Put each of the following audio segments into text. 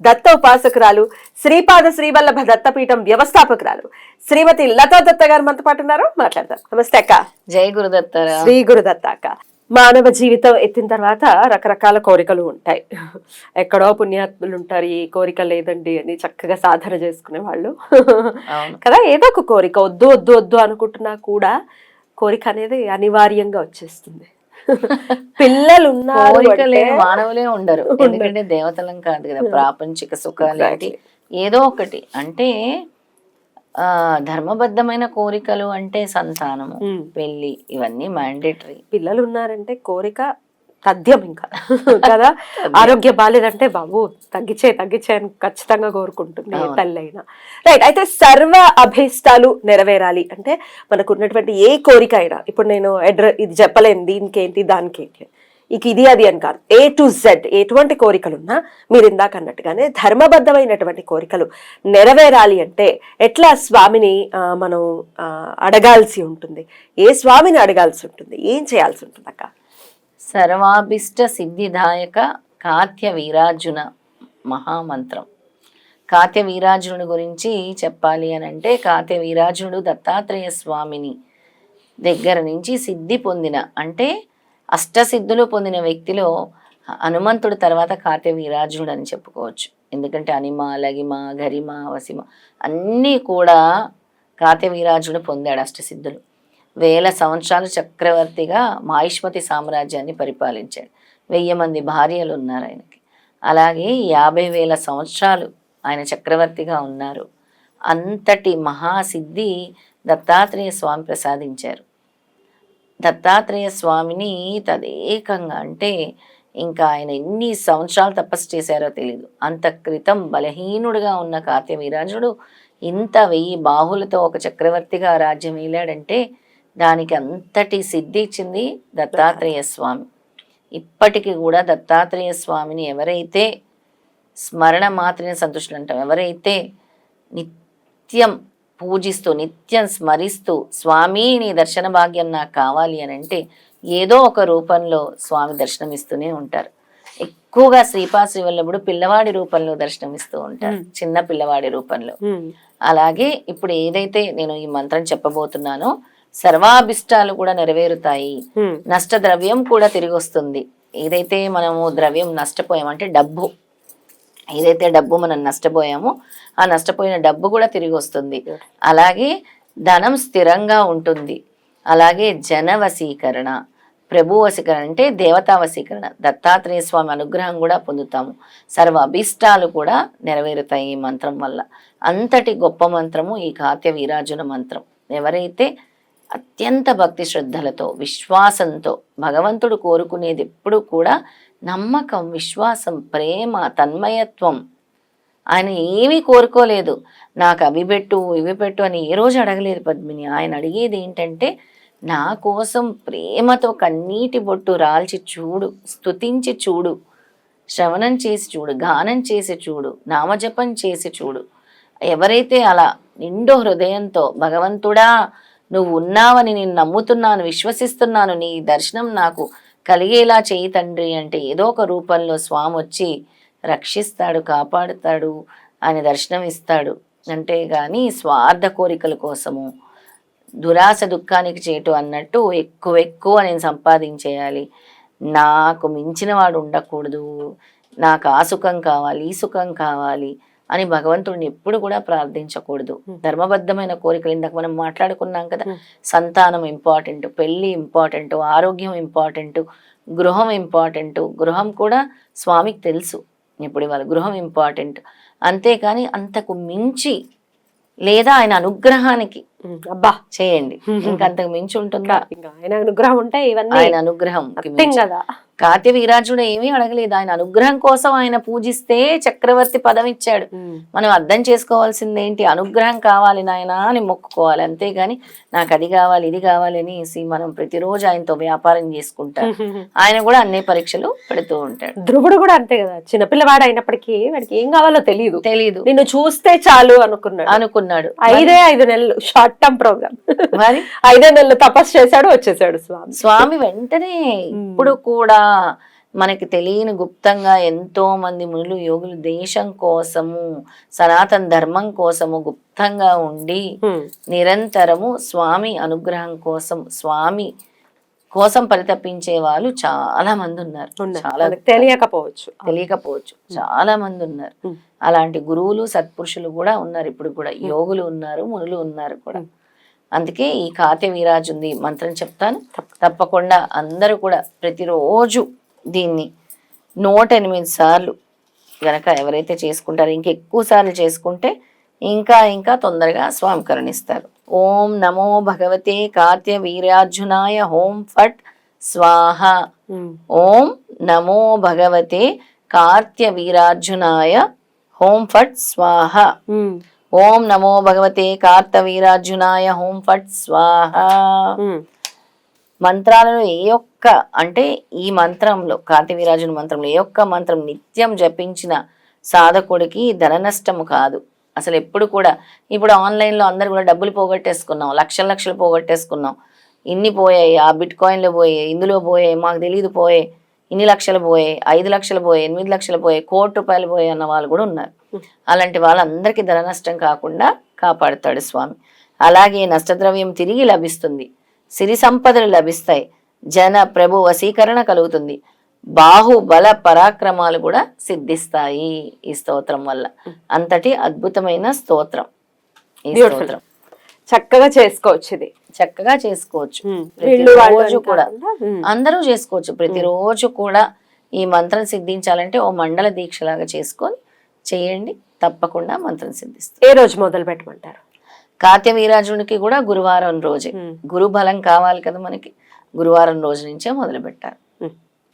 దత్త ఉపాసకురాలు శ్రీపాద శ్రీవల్లభ దత్తపీఠం వ్యవస్థాపకురాలు. శ్రీమతి లతా దత్త గారు మనతో పాటు ఉన్నారు. మాట్లాడదాం. నమస్తే అక్క. జై గురుదత్తరా శ్రీ గురుదత్త అక్క. మానవ జీవితం ఎత్తిన తర్వాత రకరకాల కోరికలు ఉంటాయి. ఎక్కడో పుణ్యాత్ములు ఉంటారు. ఈ కోరిక లేదండి అని చక్కగా సాధన చేసుకునే వాళ్ళు. కదా ఏదో ఒక కోరిక. వద్దు వద్దు వద్దు అనుకుంటున్నా కూడా కోరిక అనేది అనివార్యంగా వచ్చేస్తుంది. పిల్లలు ఉన్నారు మానవులే ఉండరు. ఎందుకంటే దేవతలం కాదు కదా ప్రాపంచిక సుఖాలు ఏంటి. ఏదో ఒకటి అంటే ఆ ధర్మబద్ధమైన కోరికలు అంటే సంతానము ఉమ్. పెళ్ళి ఇవన్నీ మ్యాండేటరీ పిల్లలు ఉన్నారంటే కోరిక తథ్యం ఇంకా. కదా? ఆరోగ్య బాలేదంటే బాబు తగ్గించే తగ్గించే అని ఖచ్చితంగా కోరుకుంటుంది. తల్లి అయినా రైట్ అయితే సర్వ అభీష్టాలు నెరవేరాలి. అంటే మనకు ఉన్నటువంటి ఏ కోరిక అయినా ఇప్పుడు నేను అడ్ర ఇది చెప్పలేను దీనికేంటి దానికేంటి. ఇక ఇది అది అని కాదు. ఏ టు జెడ్ ఎటువంటి కోరికలు ఉన్నా మీరు ఇందాక అన్నట్టుగానే ధర్మబద్ధమైనటువంటి కోరికలు నెరవేరాలి అంటే ఎట్లా స్వామిని మనం అడగాల్సి ఉంటుంది? ఏ స్వామిని అడగాల్సి ఉంటుంది? ఏం చేయాల్సి ఉంటుంది అక్క? సర్వాభిష్ట సిద్ధిదాయక కాత్య వీరార్జున మహామంత్రం. కాత్య వీరార్జునుడి గురించి చెప్పాలి అని అంటే కాత్య వీరార్జునుడు దత్తాత్రేయ స్వామిని దగ్గర నుంచి సిద్ధి పొందిన అంటే అష్టసిద్ధులు పొందిన వ్యక్తిలో హనుమంతుడు తర్వాత కాత్య వీరార్జునుడు అని చెప్పుకోవచ్చు. ఎందుకంటే అనిమ లగిమ గరిమ వసిమ అన్నీ కూడా కాత్య వీరార్జునుడు పొందాడు అష్టసిద్ధులు. వేల సంవత్సరాలు చక్రవర్తిగా మాహిష్మతి సామ్రాజ్యాన్ని పరిపాలించాడు. వెయ్యి మంది భార్యలు ఉన్నారు ఆయనకి. అలాగే యాభై వేల సంవత్సరాలు ఆయన చక్రవర్తిగా ఉన్నారు. అంతటి మహాసిద్ధి దత్తాత్రేయ స్వామి ప్రసాదించారు. దత్తాత్రేయ స్వామిని తదేకంగా అంటే ఇంకా ఆయన ఎన్ని సంవత్సరాలు తపస్సు చేశారో తెలియదు అంత క్రితం బలహీనుడుగా ఉన్న కార్తవీరాజుడు ఇంత వెయ్యి బాహులతో ఒక చక్రవర్తిగా రాజ్యం ఏలాడంటే దానికి అంతటి సిద్ధి ఇచ్చింది దత్తాత్రేయ స్వామి ఇప్పటికీ కూడా దత్తాత్రేయ స్వామిని ఎవరైతే స్మరణ మాత్రమే సంతుష్టులు అంటాం ఎవరైతే నిత్యం పూజిస్తూ నిత్యం స్మరిస్తూ స్వామి నీ దర్శన భాగ్యం నాకు కావాలి అని అంటే ఏదో ఒక రూపంలో స్వామి దర్శనమిస్తూనే ఉంటారు ఎక్కువగా శ్రీపాద శ్రీవల్లభుడు పిల్లవాడి రూపంలో దర్శనమిస్తూ ఉంటారు. చిన్న పిల్లవాడి రూపంలో. అలాగే ఇప్పుడు ఏదైతే నేను ఈ మంత్రం చెప్పబోతున్నానో సర్వాభిష్టాలు కూడా నెరవేరుతాయి. నష్ట ద్రవ్యం కూడా తిరిగి వస్తుంది ఏదైతే మనము ద్రవ్యం నష్టపోయామంటే డబ్బు. ఏదైతే డబ్బు మనం నష్టపోయామో ఆ నష్టపోయిన డబ్బు కూడా తిరిగి వస్తుంది అలాగే ధనం స్థిరంగా ఉంటుంది. అలాగే జన వశీకరణ ప్రభు వశీకరణ అంటే దేవతా వశీకరణ దత్తాత్రేయ స్వామి అనుగ్రహం కూడా పొందుతాము. సర్వ అభీష్టాలు కూడా నెరవేరుతాయి ఈ మంత్రం వల్ల. అంతటి గొప్ప మంత్రము ఈ కాత్య వీరాజున మంత్రం. ఎవరైతే అత్యంత భక్తి శ్రద్ధలతో విశ్వాసంతో భగవంతుడు కోరుకునేది ఎప్పుడు కూడా నమ్మకం విశ్వాసం ప్రేమ తన్మయత్వం. ఆయన ఏమీ కోరుకోలేదు. నాకు అవి పెట్టు ఇవి పెట్టు అని ఏ రోజు అడగలేదు పద్మిని. ఆయన అడిగేది ఏంటంటే నా కోసం ప్రేమతో కన్నీటి బొట్టు రాల్చి చూడు స్తుతించి చూడు శ్రవణం చేసి చూడు గానం చేసి చూడు నామజపం చేసి చూడు. ఎవరైతే అలా నిండో హృదయంతో భగవంతుడా నువ్వు ఉన్నావని నేను నమ్ముతున్నాను విశ్వసిస్తున్నాను నీ దర్శనం నాకు కలిగేలా చేయి తండ్రి అంటే ఏదో ఒక రూపంలో స్వామి వచ్చి రక్షిస్తాడు కాపాడుతాడు ఆయన దర్శనం ఇస్తాడు అంటే కానీ స్వార్థ కోరికల కోసము దురాశ దుఃఖానికి చేటు అన్నట్టు ఎక్కువ ఎక్కువ నేను సంపాదించేయాలి. నాకు మించిన వాడు ఉండకూడదు. నాకు ఆ సుఖం కావాలి ఈ సుఖం కావాలి. అని భగవంతుడిని ఎప్పుడు కూడా ప్రార్థించకూడదు. ధర్మబద్ధమైన కోరికలు ఇందాక మనం మాట్లాడుకున్నాం కదా. సంతానం ఇంపార్టెంట్ పెళ్ళి ఇంపార్టెంట్ ఆరోగ్యం ఇంపార్టెంట్ గృహం ఇంపార్టెంట్ గృహం కూడా స్వామికి తెలుసు. ఇప్పుడు ఇవాళ గృహం ఇంపార్టెంట్ అంతేకాని అంతకు మించి లేదా ఆయన అనుగ్రహానికి. అబ్బా. చేయండి. ఇంకంతకు మించి ఉంటుందా? ఇంకా ఆయన అనుగ్రహం ఉంటే ఇవన్నీ ఆయన అనుగ్రహం కదా. కాత్య వీరాజుడు ఏమీ అడగలేదు. ఆయన అనుగ్రహం కోసం ఆయన పూజిస్తే చక్రవర్తి పదం ఇచ్చాడు. మనం అర్థం చేసుకోవాల్సింది ఏంటి? అనుగ్రహం కావాలి నాయన అని మొక్కుకోవాలి. అంతేగాని నాకు అది కావాలి ఇది కావాలి అనేసి మనం ప్రతిరోజు ఆయనతో వ్యాపారం చేసుకుంటాం. ఆయన కూడా అన్ని పరీక్షలు పెడుతూ ఉంటాడు. ధ్రువుడు కూడా అంతే కదా? చిన్నపిల్లవాడు అయినప్పటికీ వాడికి ఏం కావాలో తెలియదు తెలీదు. నిన్ను చూస్తే చాలు అనుకున్నాడు. అనుకున్నాడు. ఐదే ఐదు నెలలు షార్ట్ టర్మ్ ప్రోగ్రామ్ మరి? ఐదే నెలలు తపస్సు చేశాడు వచ్చేసాడు స్వామి. స్వామి వెంటనే ఇప్పుడు కూడా మనకి తెలియని గుప్తంగా ఎంతో మంది మునులు యోగులు దేశం కోసము సనాతన ధర్మం కోసము గుప్తంగా ఉండి. నిరంతరము స్వామి అనుగ్రహం కోసం స్వామి కోసం పరితపించే వాళ్ళు చాలా మంది ఉన్నారు. చాలా తెలియకపోవచ్చు. తెలియకపోవచ్చు. చాలా మంది ఉన్నారు. అలాంటి గురువులు సత్పురుషులు కూడా ఉన్నారు. ఇప్పుడు కూడా యోగులు ఉన్నారు మునులు ఉన్నారు కూడా. అందుకే ఈ కాత్య వీరాజు ఉంది మంత్రం చెప్తాను తప్పకుండా అందరూ కూడా ప్రతిరోజు దీన్ని నూట ఎనిమిది సార్లు గనక ఎవరైతే చేసుకుంటారో ఇంకా ఎక్కువ సార్లు చేసుకుంటే ఇంకా ఇంకా తొందరగా స్వామి కరుణిస్తారు ఓం నమో భగవతే కాత్య వీరార్జునాయ హోం ఫట్ స్వాహ. ఓం నమో భగవతే కార్త్య వీరార్జునాయ హోం ఫట్ స్వాహ. ఓం నమో భగవతే కార్త వీరార్జునాయ హోం ఫట్ స్వాహ. మంత్రాలలో ఏ ఒక్క అంటే ఈ మంత్రంలో కార్తీ వీరాజుని మంత్రంలో ఏ ఒక్క మంత్రం నిత్యం జపించిన సాధకుడికి ధన నష్టము కాదు. అసలు ఎప్పుడు కూడా ఇప్పుడు ఆన్లైన్లో అందరు కూడా డబ్బులు పోగొట్టేసుకున్నాం లక్షల లక్షలు పోగొట్టేసుకున్నాం. ఇన్ని పోయాయి ఆ బిట్ కాయిన్లు పోయాయి ఇందులో పోయాయి మాకు తెలియదు పోయాయి. ఇన్ని లక్షలు పోయాయి ఐదు లక్షలు పోయాయి ఎనిమిది లక్షలు పోయాయి కోటి రూపాయలు పోయాయి అన్న వాళ్ళు కూడా ఉన్నారు. అలాంటి వాళ్ళందరికీ ధన నష్టం కాకుండా కాపాడుతాడు స్వామి. అలాగే నష్టద్రవ్యం తిరిగి లభిస్తుంది. సిరి సంపదలు లభిస్తాయి. జన ప్రభు వశీకరణ కలుగుతుంది. బాహుబల పరాక్రమాలు కూడా సిద్ధిస్తాయి ఈ స్తోత్రం వల్ల. అంతటి అద్భుతమైన స్తోత్రం. ఈ. స్తోత్రం. చక్కగా చేసుకోవచ్చు ఇది. చక్కగా చేసుకోవచ్చు. ప్రతిరోజు కూడా. అందరూ చేసుకోవచ్చు. ప్రతిరోజు కూడా ఈ మంత్రం సిద్ధించాలంటే ఓ మండల దీక్షలాగా చేసుకొని చేయండి. తప్పకుండా మంత్రం సిద్ధిస్తుంది. ఏ రోజు మొదలు పెట్టమంటారు? కాత్య వీరాజునికి కూడా గురువారం రోజే. గురు బలం కావాలి కదా మనకి. గురువారం రోజు నుంచే మొదలు పెట్టారు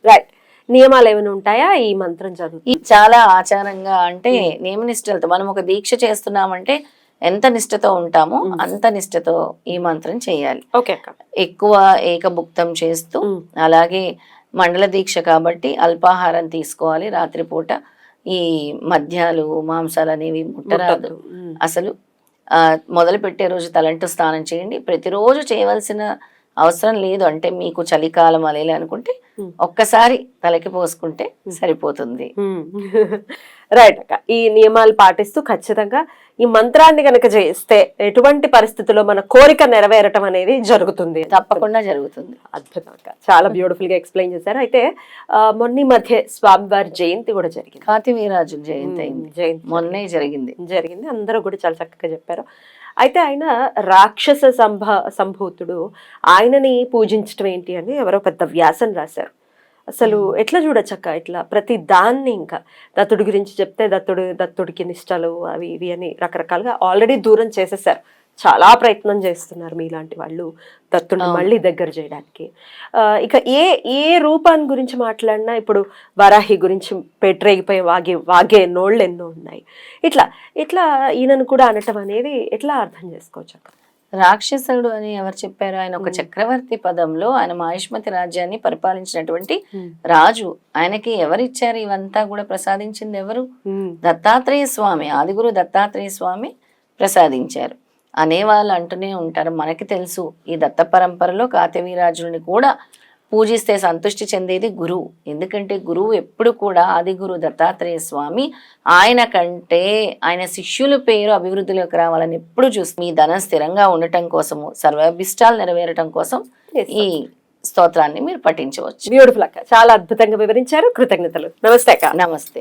రైట్. నియమాలు ఏమైనా ఉంటాయా? ఈ మంత్రం చదువు చాలా ఆచారంగా అంటే నియమనిష్టలతో మనం ఒక దీక్ష చేస్తున్నామంటే ఎంత నిష్టతో ఉంటామో అంత నిష్టతో ఈ మంత్రం చేయాలి. ఎక్కువ ఏకభుక్తం చేస్తూ. అలాగే మండల దీక్ష కాబట్టి అల్పాహారం తీసుకోవాలి రాత్రిపూట. ఈ మద్యాలు మాంసాలు అనేవి ముట్టరాదు. అసలు మొదలు పెట్టే రోజు తలంటు స్నానం చేయండి. ప్రతిరోజు చేయవలసిన అవసరం లేదు. అంటే మీకు చలికాలం అలేలే అనుకుంటే. ఒక్కసారి తలకి పోసుకుంటే సరిపోతుంది. రైట్ అక్క ఈ నియమాలు పాటిస్తూ ఖచ్చితంగా ఈ మంత్రాన్ని గనక చేస్తే ఎటువంటి పరిస్థితుల్లో మన కోరిక నెరవేరటం అనేది జరుగుతుంది. తప్పకుండా జరుగుతుంది. అద్భుతం అక్క చాలా బ్యూటిఫుల్గా ఎక్స్ప్లెయిన్ చేశారు. అయితే మొన్న మధ్య స్వామివారి జయంతి కూడా జరిగింది. కాతి వీరాజు జయంతి జయంతి. మొన్నే జరిగింది. జరిగింది. అందరూ కూడా చాలా చక్కగా చెప్పారు. అయితే ఆయన రాక్షస సంభ సంభూతుడు. ఆయనని పూజించడం ఏంటి అని ఎవరో పెద్ద వ్యాసం రాశారు. అసలు ఎట్లా చూడొచ్చక్క ఇట్లా ప్రతి దాన్ని ఇంకా? దత్తుడి గురించి చెప్తే దత్తుడు దత్తుడికి నిష్టలు అవి ఇవి అని రకరకాలుగా ఆల్రెడీ దూరం చేసేసారు. చాలా ప్రయత్నం చేస్తున్నారు మీలాంటి వాళ్ళు దత్తుడిని. మళ్ళీ దగ్గర చేయడానికి. ఇక ఏ ఏ రూపాన్ని గురించి మాట్లాడినా ఇప్పుడు వరాహి గురించి పెట్టరేగిపోయి వాగే వాగే నోళ్ళు ఎన్నో ఉన్నాయి. ఇట్లా ఇట్లా ఈయనను కూడా అనటం అనేది ఎట్లా అర్థం చేసుకోవచ్చు అక్క రాక్షసుడు అని ఎవరు చెప్పారు? ఆయన ఒక చక్రవర్తి పదంలో ఆయన మాహిష్మతి రాజ్యాన్ని పరిపాలించినటువంటి రాజు. ఆయనకి ఎవరిచ్చారు? ఇవంతా కూడా ప్రసాదించింది ఎవరు? దత్తాత్రేయ స్వామి ఆదిగురు దత్తాత్రేయ స్వామి ప్రసాదించారు. అనేవాళ్ళు అంటూనే ఉంటారు. మనకి తెలుసు ఈ దత్త పరంపరలో కాతవీరాజుని కూడా పూజిస్తే సంతృష్టి చెందేది గురువు. ఎందుకంటే గురువు ఎప్పుడు కూడా ఆది గురు దత్తాత్రేయ స్వామి ఆయన కంటే ఆయన శిష్యుల పేరు అభివృద్ధిలోకి రావాలని ఎప్పుడు చూసి మీ ధనం స్థిరంగా ఉండటం కోసము సర్వాభిష్టాలు నెరవేరటం కోసం ఈ స్తోత్రాన్ని మీరు పఠించవచ్చు. బ్యూటిఫుల్ అక్క. చాలా అద్భుతంగా వివరించారు. కృతజ్ఞతలు. నమస్తే అక్క. నమస్తే.